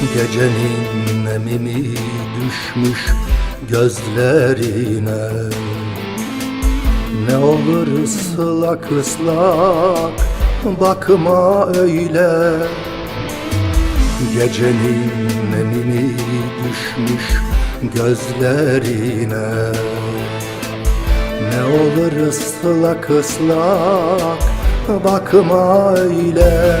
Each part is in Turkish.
Gecenin nemimi düşmüş gözlerine. Ne olur ıslak ıslak bakma öyle. Gecenin nemimi düşmüş gözlerine. Ne olur ıslak ıslak bakma öyle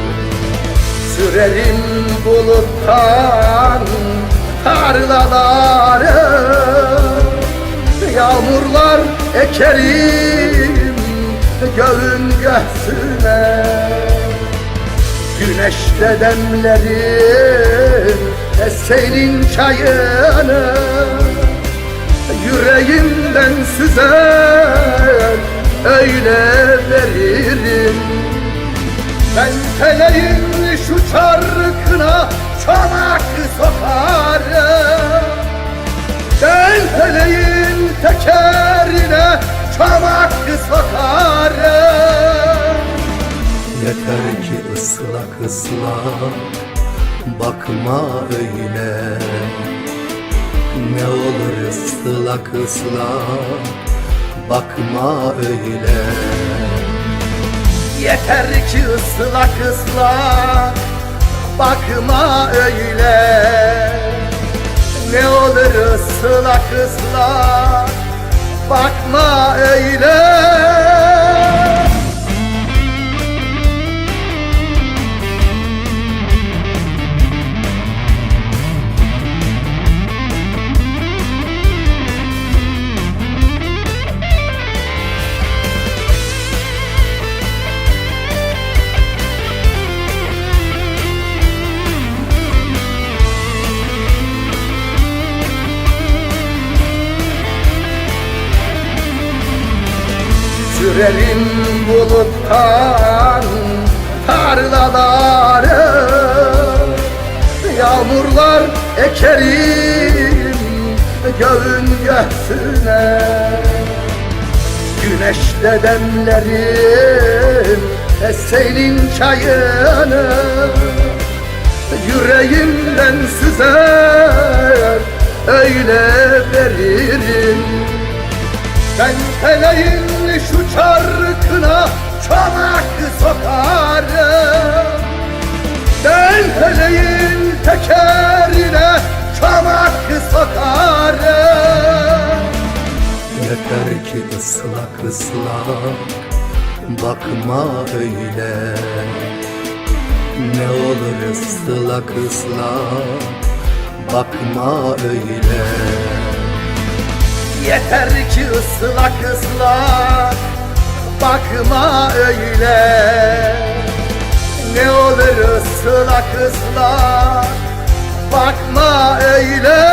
Sürerim buluttan tarlaları. Yağmurlar ekerim göğün göğsüne. Güneşte demlerim senin çayını. Yüreğimden süzer öyle veririm ben feleğin şu çarkına çanak sokarım. Ben feleğin tekerine çamak sokarım. Yeter ki ıslak ıslak bakma öyle. Ne olur ıslak ıslak bakma öyle Yeter ki ıslak ıslak Bakma öyle. Ne olur ıslak ıslak Bakma öyle Sürerim buluttan tarlaları Yağmurlar ekerim göğün göğsüne. Güneşte demlerim senin çayını Yüreğimden süzer öyle veririm. Ben feleğin çarkına çanak sokarım. Ben feleğin tekerine çamak sokarım. Yeter ki ıslak ıslak bakma öyle. Ne olur ıslak ıslak bakma öyle. Yeter ki ıslak ıslak Bakma öyle. Ne olur ıslak ıslak Bakma öyle